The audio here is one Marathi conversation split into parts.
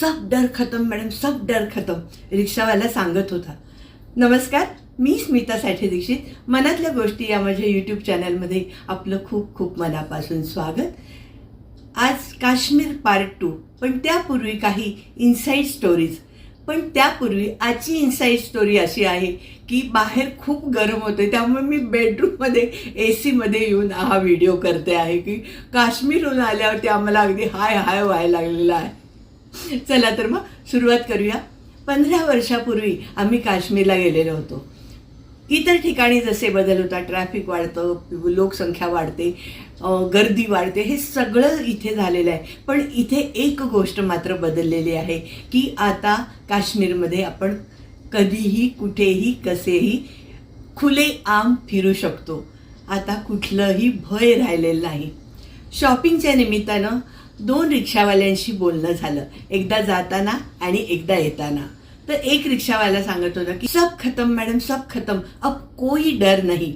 सब डर खतम मॅडम सब डर खतम रिक्षावाला सांगत होता. नमस्कार मी स्मिता साठे दीक्षित. मनातल्या गोष्टी या माझ्या यूट्यूब चॅनलमध्ये आपलं खूप खूप मनापासून स्वागत. आज काश्मीर पार्ट टू पण त्यापूर्वी काही इन्साईड स्टोरीज पण त्यापूर्वी आजची इन्साईड स्टोरी अशी आहे की बाहेर खूप गरम होते त्यामुळे मी बेडरूममध्ये ए सीमध्ये येऊन हा व्हिडिओ करते आहे की काश्मीरहून आल्यावरती आम्हाला अगदी हाय हाय व्हायला लागलेला आहे. चला तर मग सुरुवात करूया. पंधरा वर्षापूर्वी आम्ही काश्मीरला गेलेलो होतो. इतर ठिकाणी जसे बदल होतात ट्रॅफिक वाढतं लोकसंख्या वाढते गर्दी वाढते हे सगळं इथे झालेलं आहे. पण इथे एक गोष्ट मात्र बदललेली आहे की आता काश्मीरमध्ये आपण कधीही कुठेही कसेही खुले आम फिरू शकतो. आता कुठलंही भय राहिलेलं नाही. शॉपिंगच्या निमित्तानं दोन रिक्षावाल्यांशी बोलणं झालं. एकदा जाताना आणि एकदा येताना. तर एक रिक्षावाला सांगत होता की सब खत्म मैडम सब खत्म. अब कोई डर नहीं.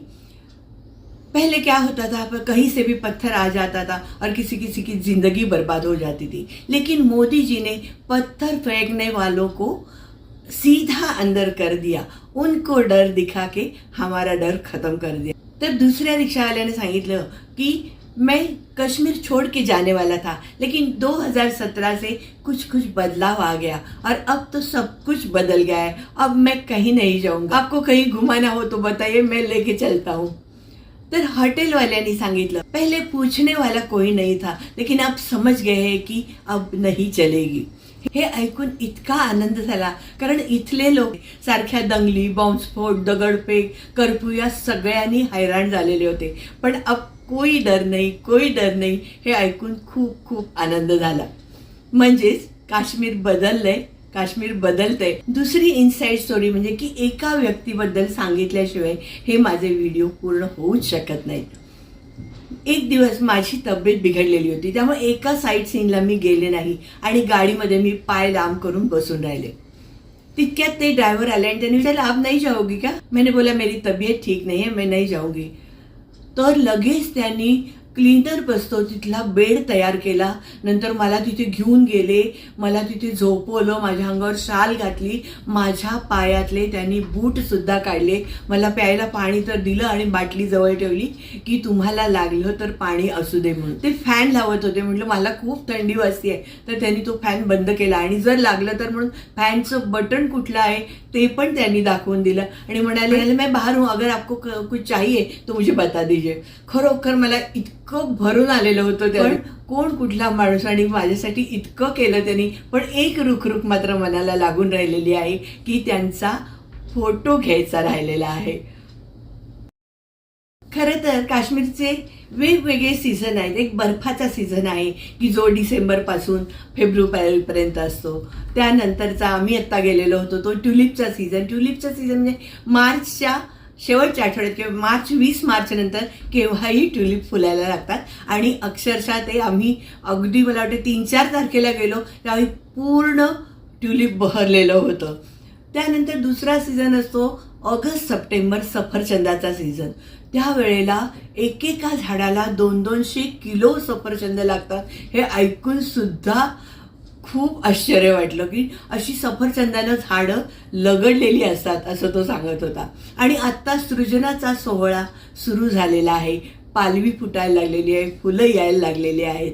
पहले क्या होता था? पर कहीं से भी पत्थर आ जाता था और किसी किसी की जिंदगी बर्बाद हो जाती थी। लेकिन मोदी जी ने पत्थर फेंकने वालों को सीधा अंदर कर दिया। उनको डर दिखा के हमारा डर खत्म कर दिया। तर दुसऱ्या रिक्षावाल्याने सांगितलं की मैं कश्मीर छोड़ के जाने वाला था, लेकिन 2017 से कुछ कुछ बदलाव आ गया और अब तो सब कुछ बदल गया है। अब मैं कहीं नहीं जाऊँगा। आपको कहीं घुमाना हो तो बताइए, मैं लेके चलता हूँ। तर हॉटेल वाल्यांनी सांगितलं पहले पूछने वाला कोई नहीं था, लेकिन अब समझ गए हैं कि अब नहीं चलेगी। हे ऐकून इतका आनंद झाला. कारण इथले लोक सारख्या दंगली बॉम्बस्फोट दगडफेक कर्फ्यू या सगळ्यांनी हैराण झालेले होते. पण अब कोई डर नाही कोई डर नाही हे ऐकून खूप खूप आनंद झाला. म्हणजेच काश्मीर बदललंय काश्मीर बदलतंय. दुसरी इनसाईड स्टोरी म्हणजे की एका व्यक्तीबद्दल सांगितल्याशिवाय हे माझे व्हिडिओ पूर्ण होऊच शकत नाहीत. एक दिवस माझी तब्येत बिघडलेली होती. त्यामुळे एका साईट सीनला मी गेले नाही आणि गाडीमध्ये मी पाय लांब करून बसून राहिले. तितक्यात ते ड्रायव्हर आले आणि त्यांनी विचारलं आप नाही जाओगी का मैंने बोला मेरी तब्येत ठीक नाही है मैं नहीं जाऊंगी. तर लगेच त्यांनी क्लीनर बसतो तिथला बेड तयार केला. नंतर मला तिथे घेऊन गेले. मला तिथे झोपवलं माझ्या अंगावर शाल घातली. माझ्या पायातले त्यांनी बूट सुद्धा काढले. मला प्यायला पाणी तर दिलं आणि बाटली जवळ ठेवली की तुम्हाला लागलं तर पाणी असू दे म्हणून. ते फॅन लावत होते. म्हटलं मला खूप थंडी वाजते तर त्यांनी तो फॅन बंद केला. आणि जर लागलं तर म्हणून फॅनचं बटन कुठलं आहे ते पण त्यांनी दाखवून दिलं. आणि म्हणाले मी बाहेर हूँ. अगर आपको कुछ चाहिए तो मुझे बता दीजिए. खरोखर मला इतकं भरून आलेलं होतं पण कोण कुठला माणूस आणि माझ्यासाठी इतकं केलं त्यांनी. पण एक रुखरुख मात्र मनाला लागून राहिलेली आहे की त्यांचा फोटो घ्यायचा राहिलेला आहे. खरं तर काश्मीरचे वेगवेगळे सीझन आहेत. एक बर्फाचा सीझन आहे की जो डिसेंबरपासून फेब्रुवारीपर्यंत असतो. त्यानंतरचा आम्ही आत्ता गेलेलो होतो. तो ट्युलिपचा सीझन ट्युलिपचा सीझन म्हणजे मार्चच्या शेवटच्या आठवड्यात किंवा मार्च वीस मार्च नंतर केव्हाही ट्युलिप फुलायला लागतात. आणि अक्षरशः ते आम्ही अगदी मला वाटते तीन चार तारखेला गेलो त्यावेळी पूर्ण ट्युलिप बहरलेलं होतं. त्यानंतर दुसरा सीझन असतो ऑगस्ट सप्टेंबर सफरचंदाचा सीझन. त्यावेळेला एकेका झाडाला दोन दोनशे किलो सफरचंद लागतात. हे ऐकून सुद्धा खूप आश्चर्य वाटलं की अशी सफरचंदानं झाडं लगडलेली असतात असं तो सांगत होता. आणि आत्ता सृजनाचा सोहळा सुरू झालेला आहे. पालवी फुटायला लागलेली आहे फुलं यायला लागलेली आहेत.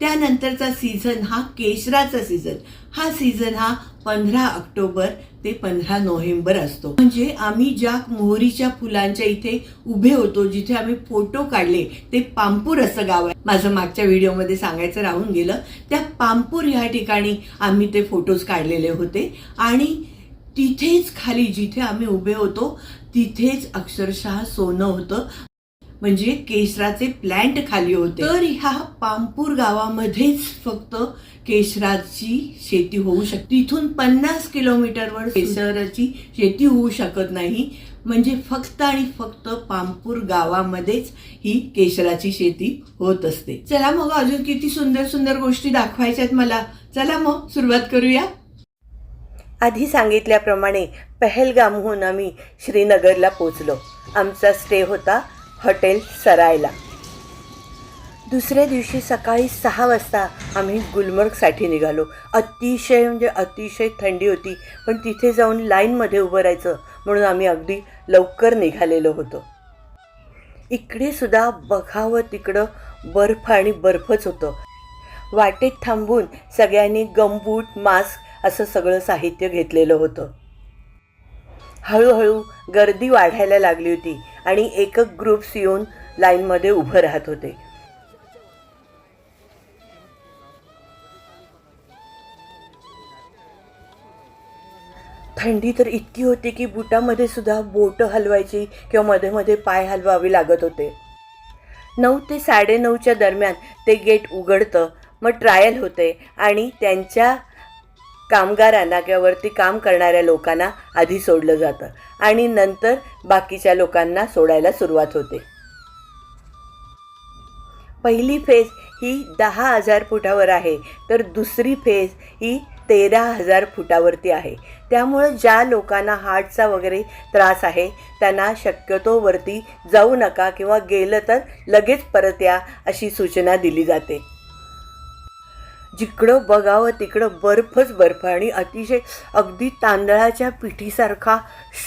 त्यानंतरचा सीझन हा केशराचा सीझन हा सीझन हा पंधरा ऑक्टोबर ते पंधरा नोव्हेंबर असतो. म्हणजे आम्ही ज्या मोहरीच्या फुलांच्या इथे उभे होतो जिथे आम्ही फोटो काढले ते पांपूर असं गाव आहे. माझं मागच्या व्हिडिओमध्ये सांगायचं राहून गेलं त्या पांपूर ह्या ठिकाणी आम्ही ते फोटोज काढलेले होते. आणि तिथेच खाली जिथे आम्ही उभे होतो तिथेच अक्षरशः सोनं होतं. म्हणजे केशराचे प्लॅन्ट खाली होते. तर ह्या पांपूर गावामध्येच फक्त केशराची शेती होऊ शकते. इथून पन्नास किलोमीटरवर केशराची शेती होऊ शकत नाही. म्हणजे फक्त आणि फक्त पांपूर गावामध्येच ही केशराची शेती होत असते. चला मग अजून किती सुंदर सुंदर गोष्टी दाखवायच्यात मला. चला मग सुरुवात करूया. आधी सांगितल्याप्रमाणे पहलगामहून आम्ही श्रीनगरला पोचलो. आमचा स्टे होता हॉटेल सरायला. दुसऱ्या दिवशी सकाळी सहा वाजता आम्ही गुलमर्गसाठी निघालो. अतिशय म्हणजे अतिशय थंडी होती पण तिथे जाऊन लाईनमध्ये उभं राहायचं म्हणून आम्ही अगदी लवकर निघालेलो होतो. इकडे सुद्धा बघावं तिकडं बर्फ आणि बर्फच होतं. वाटेत थांबून सगळ्यांनी गमबूट मास्क असं सगळं साहित्य घेतलेलं होतं. हळूहळू गर्दी वाढायला लागली होती आणि एकक ग्रुप्स येऊन लाईनमध्ये उभं राहत होते. थंडी तर इतकी होती की बुटामध्ये सुद्धा बोटं हलवायची किंवा मध्ये मध्ये पाय हलवावे लागत होते. नऊ ते साडेनऊच्या दरम्यान ते गेट उघडतं मग ट्रायल होते आणि त्यांच्या कामगारांना किंवा वरती काम करणाऱ्या लोकांना आधी सोडलं जातं आणि नंतर बाकीच्या लोकांना सोडायला सुरुवात होते. पहिली फेज ही दहा हजार फुटावर आहे तर दुसरी फेज ही तेरा हजार फुटावरती आहे. त्यामुळं ज्या लोकांना हार्टचा वगैरे त्रास आहे त्यांना शक्यतो वरती जाऊ नका किंवा गेलं तर लगेच परत या अशी सूचना दिली जाते. जिकडं बघावं तिकडं बर्फच बर्फ आणि अतिशय अगदी तांदळाच्या पिठीसारखा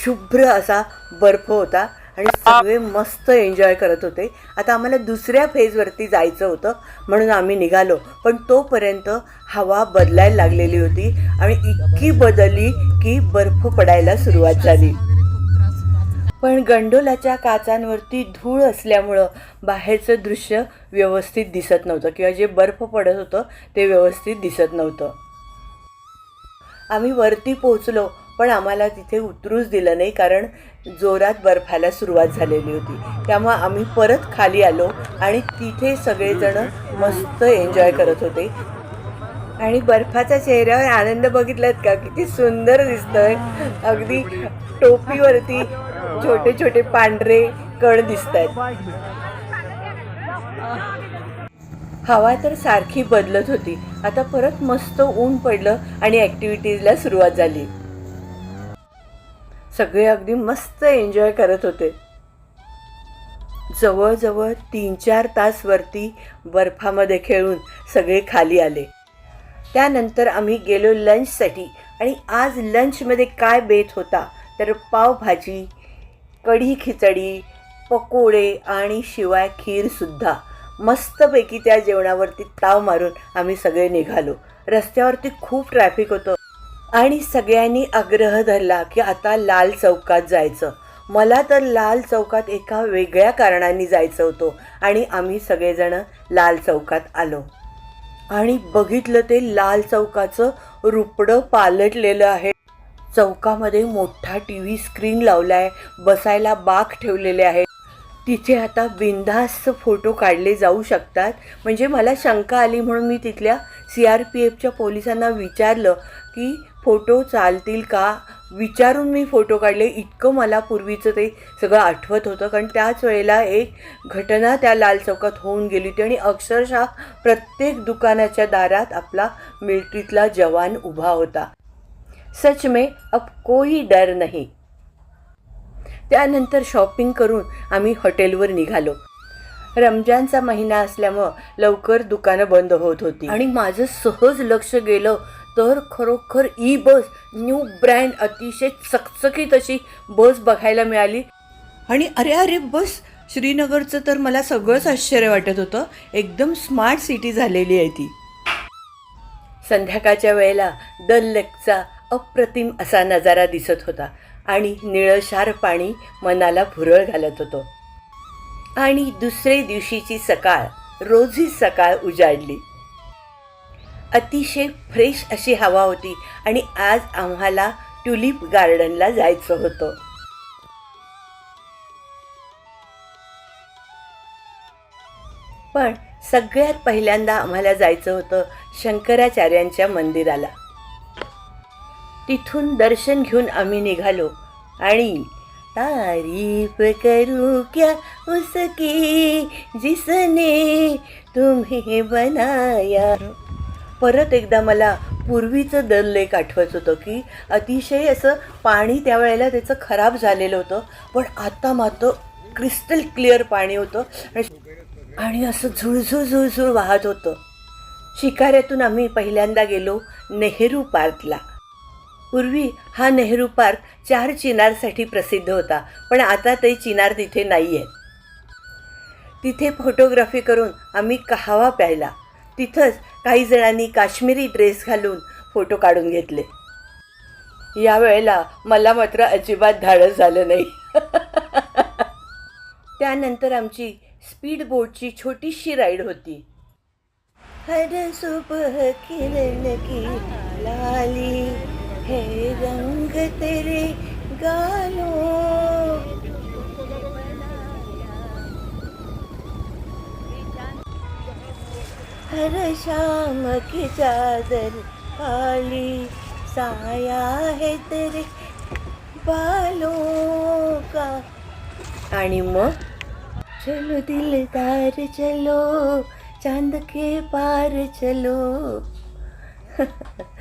शुभ्र असा बर्फ होता आणि सगळे मस्त एन्जॉय करत होते. आता आम्हाला दुसऱ्या फेजवरती जायचं होतं म्हणून आम्ही निघालो. पण तोपर्यंत हवा बदलायला लागलेली होती आणि इतकी बदलली की बर्फ पडायला सुरुवात झाली. पण गंडोलाच्या काचांवरती धूळ असल्यामुळं बाहेरचं दृश्य व्यवस्थित दिसत नव्हतं किंवा जे बर्फ पडत होतं ते व्यवस्थित दिसत नव्हतं. आम्ही वरती पोचलो पण आम्हाला तिथे उतरूच दिलं नाही कारण जोरात बर्फाला सुरुवात झालेली होती. त्यामुळं आम्ही परत खाली आलो आणि तिथे सगळेजण मस्त एन्जॉय करत होते. आणि बर्फाच्या चेहऱ्यावर आनंद बघितलात का? किती सुंदर दिसतंय. अगदी टोपीवरती छोटे छोटे पांढरे कण दिसत आहेत हवा तर सारखी बदलत होती. आता परत मस्त ऊन पडलं आणि ॲक्टिव्हिटीजला सुरुवात झाली. सगळे अगदी मस्त एन्जॉय करत होते. जवळजवळ तीन चार तास वरती बर्फामध्ये खेळून सगळे खाली आले. त्यानंतर आम्ही गेलो लंचसाठी आणि आज लंचमध्ये काय बेत होता? तर पावभाजी कढी खिचडी पकोडे आणि शिवाय खीरसुद्धा मस्तपैकी त्या जेवणावरती ताव मारून आम्ही सगळे निघालो. रस्त्यावरती खूप ट्रॅफिक होतं. आणि सगळ्यांनी आग्रह धरला की आता लाल चौकात जायचं. मला तर लाल चौकात एका वेगळ्या कारणाने जायचं होतं आणि आम्ही सगळेजण लाल चौकात आलो. आणि बघितलं ते लाल चौकाचं रुपडं पालटलेलं आहे. चौकामध्ये मोठा टी व्ही स्क्रीन लावला आहे बसायला बाक ठेवलेले आहे तिथे आता बिनधास्त फोटो काढले जाऊ शकतात. म्हणजे मला शंका आली म्हणून मी तिथल्या सी आर पी एफच्या पोलिसांना विचारलं की फोटो चालतील का? विचारून मी फोटो काढले. इतकं मला पूर्वीचं ते सगळं आठवत होतं. कारण त्याच वेळेला एक घटना त्या लाल चौकात होऊन गेली होती आणि अक्षरशः प्रत्येक दुकानाच्या दारात आपला मिलिटरीतला जवान उभा होता. सच में अब कोई डर नाही। त्यानंतर शॉपिंग करून आम्ही हॉटेलवर निघालो. रमजानचा महिना असल्यामुळं लवकर दुकानं बंद होत होती. आणि माझं सहज लक्ष गेलं तर खरोखर ई बस न्यू ब्रँड अतिशय चकचकीत अशी बस बघायला मिळाली. आणि अरे अरे बस श्रीनगरचं तर मला सगळंच आश्चर्य वाटत होतं. एकदम स्मार्ट सिटी झालेली आहे ती. संध्याकाळच्या वेळेला दल लेकचा अप्रतिम असा नजारा दिसत होता आणि निळशार पाणी मनाला भुरळ घालत होतं. आणि दुसरे दिवशीची सकाळ रोजी सकाळ उजाडली. अतिशय फ्रेश अशी हवा होती आणि आज आम्हाला ट्युलिप गार्डनला जायचं होतं. पण सगळ्यात पहिल्यांदा आम्हाला जायचं होतं शंकराचार्यांच्या मंदिराला. तिथून दर्शन घेऊन आम्ही निघालो. आणि तारीफ करू क्या उसकी जिसने तुम्ही बनाया? परत एकदा मला पूर्वीचं दल लेक आठवत होतं की अतिशय असं पाणी त्यावेळेला त्याचं खराब झालेलं होतं. पण आता मात्र क्रिस्टल क्लिअर पाणी होतं. आणि आणि असं झुळझुळ झुळझुळ वाहत होतं. शिकाऱ्यातून आम्ही पहिल्यांदा गेलो नेहरू पार्कला. पूर्वी हा नेहरू पार्क चार चिनारसाठी प्रसिद्ध होता पण आता ते चिनार तिथे नाही आहेत तिथे फोटोग्राफी करून आम्ही कहावा प्यायला. तिथंच काही जणांनी काश्मीरी ड्रेस घालून फोटो काढून घेतले. यावेळेला मला मात्र अजिबात धाडस झालं नाही. त्यानंतर आमची स्पीड बोटची छोटीशी राईड होती. हर सुबह किरण की लाली. है रंग तेरे गालों हर शाम की चादर काली साया है तेरे बालों का। आणि मग? चलो दिलदार चलो चांद के पार चलो।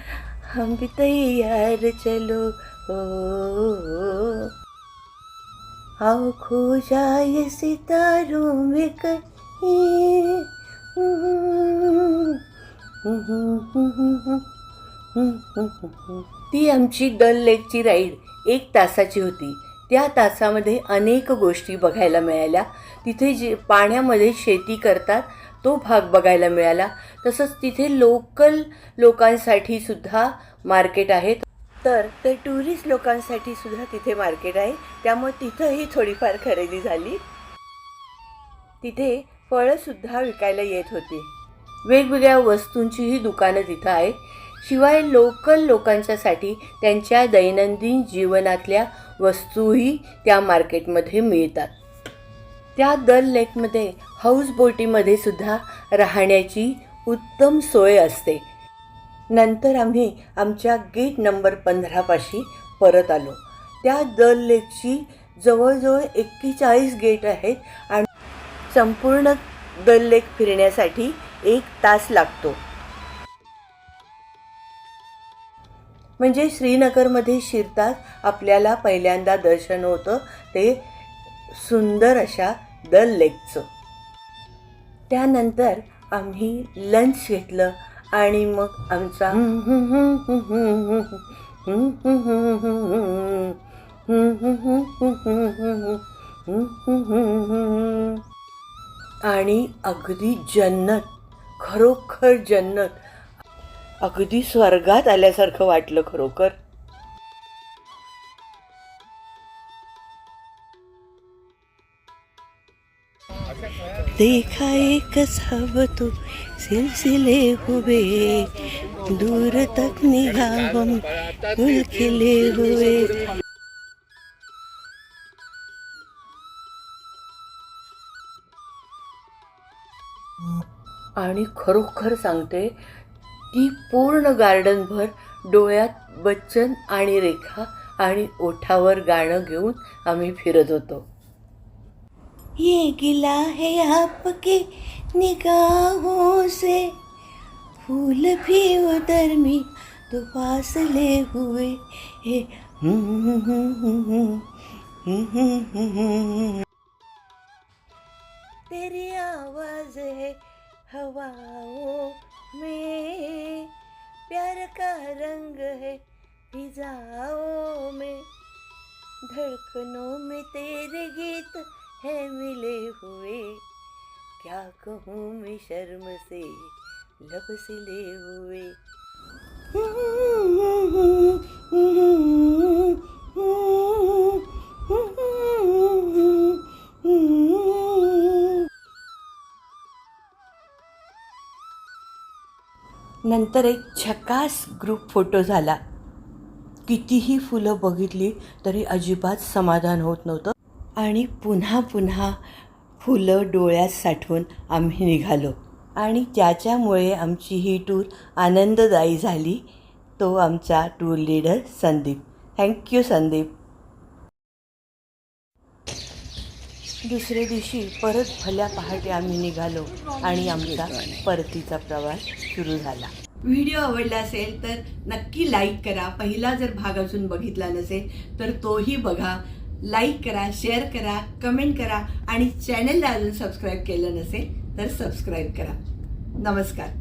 हम भी तैयार चलो। ओ आओ खो जाए सितारों में कहीं। ती आमची डल लेकची राईड एक तासाची होती. त्या तासामध्ये अनेक गोष्टी बघायला मिळाल्या. तिथे जे पाण्यामध्ये शेती करतात तो भाग बघायला मिळाला. तसंच तिथे लोकल लोकांसाठी सुद्धा मार्केट आहेत तर ते टुरिस्ट लोकांसाठी सुद्धा तिथे मार्केट आहे. त्यामुळे तिथंही थोडीफार खरेदी झाली. तिथे फळंसुद्धा विकायला येत होती. वेगवेगळ्या वस्तूंचीही दुकानं तिथं आहेत. शिवाय लोकल लोकांच्यासाठी त्यांच्या दैनंदिन जीवनातल्या वस्तूही त्या मार्केटमध्ये मिळतात. त्या दल लेकमध्ये हाऊस बोटीमध्ये सुद्धा राहण्याची उत्तम सोय असते. नंतर आम्ही आमच्या गेट नंबर पंधरापाशी परत आलो. त्या दल लेकची जवळजवळ एक्केचाळीस गेट आहेत आणि संपूर्ण दल लेक फिरण्यासाठी एक तास लागतो. म्हणजे श्रीनगरमध्ये शिरताच आपल्याला पहिल्यांदा दर्शन होतं. ते सुंदर अशा दल लेकचं. त्यानंतर आम्ही लंच घेतलं आणि मग आमचा आणि अगदी जन्नत खरोखर जन्नत. अगदी स्वर्गात आल्यासारखं वाटलं खरोखर. देखा एकच हवं तो सिलसिले हुए दूर तक निघावम उलखिले हुवे। हुए आणि खरोखर सांगते ती पूर्ण गार्डनभर डोळ्यात बच्चन आणि रेखा आणि ओठावर गाणं घेऊन आम्ही फिरत होतो. ये गिला है आपके निगाहों से। फूल भी उधर में तो फासले हुए तेरी आवाज़ है हवाओं में। प्यार का रंग है फिजाओं में। धड़कनों में तेरे गीत है मिले हुए। क्या कहूँ मैं शर्म से लब सिले हुए। नंतर एक छकास ग्रुप फोटो झाला. कितीही फुलं बघितली तरी अजिबात समाधान होत नव्हतं. आणि पुन्हा पुन्हा फुलं डोळ्यात साठवून आम्ही निघालो. आणि त्याच्यामुळे आमची ही टूर आनंददायी झाली. तो आमचा tour leader Sandeep. Thank you Sandeep. दुसऱ्या दिवशी परत भल्या पहाटे आम्ही निघालो आणि आमचा परतीचा प्रवास सुरू झाला. व्हिडिओ आवडला असेल तर नक्की लाईक करा. पहिला जर भाग अजून बघितला नसेल तर तोही बघा. लाईक करा शेअर करा कमेंट करा आणि चॅनलला अजून सबस्क्राईब केलं नसेल तर सबस्क्राईब करा. नमस्कार.